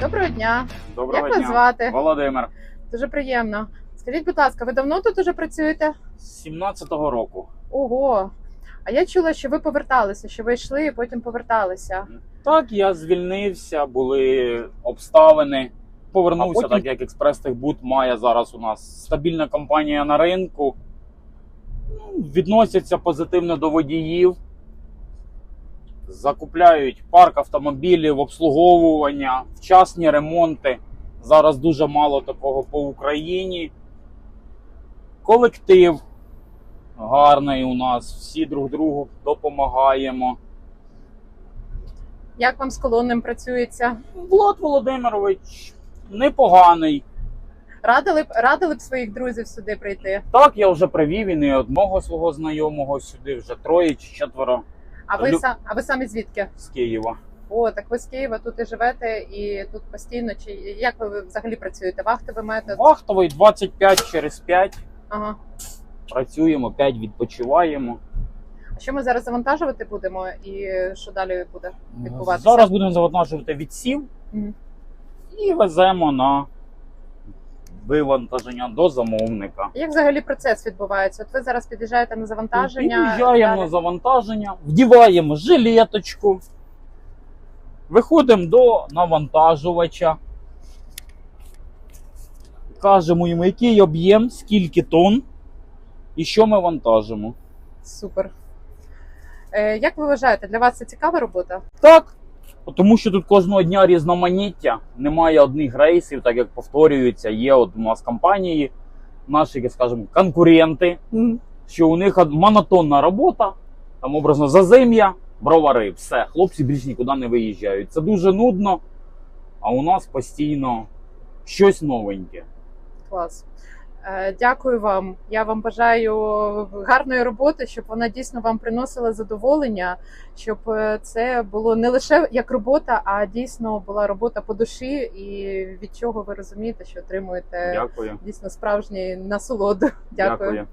Доброго дня. Доброго Як вас звати? Володимир. Дуже приємно. Скажіть, будь ласка, ви давно тут уже працюєте? З 17-го року. Ого. А я чула, що ви поверталися, що ви йшли і потім поверталися. Так, я звільнився, були обставини. Повернувся, потім- так як експрес-техбуд має зараз у нас стабільна компанія на ринку. Ну, Відносяться позитивно до водіїв. Закупляють парк автомобілів, обслуговування, вчасні ремонти. Зараз дуже мало такого по Україні. Колектив гарний у нас, всі друг другу допомагаємо. Як вам з колонним працюється? Влад Володимирович непоганий. Радили б радили б своїх друзів сюди прийти. Так, я вже привів і не одного свого знайомого сюди, вже троє чи четверо А ви Лю- а ви самі звідки? з Києва. О, так ви з Києва тут і живете, і тут постійно. Чи як ви взагалі працюєте? Вахтовий метод? Вахтовий 25 через 5. Ага. Працюємо, 5 відпочиваємо. А що ми зараз завантажувати будемо, і що далі буде відбуватися? Зараз будемо завантажувати відсів Мгм. і веземо на вивантаження до замовника. Як взагалі процес відбувається? От ви зараз під'їжджаєте на завантаження. Під'їжджаємо на завантаження, вдіваємо жилеточку, виходимо до навантажувача, кажемо йому, який об'єм, скільки тонн і що ми вантажимо. Супер. Е, як ви вважаєте, для вас це цікава робота? Так, тому що тут кожного дня різноманіття, немає одних рейсів, так як повторюється, є от у нас компанії, наші, скажімо, конкуренти, що у них монотонна робота, там образно зазим'я, бровари, все, хлопці більш нікуди не виїжджають. Це дуже нудно, а у нас постійно щось новеньке. Клас. Е, Дякую вам. Я вам бажаю гарної роботи, щоб вона дійсно вам приносила задоволення, щоб е, це було не лише як робота, а дійсно була робота по душі, і від чого ви розумієте, що отримуєте Дякую. дійсно справжній насолоду. Дякую. Дякую.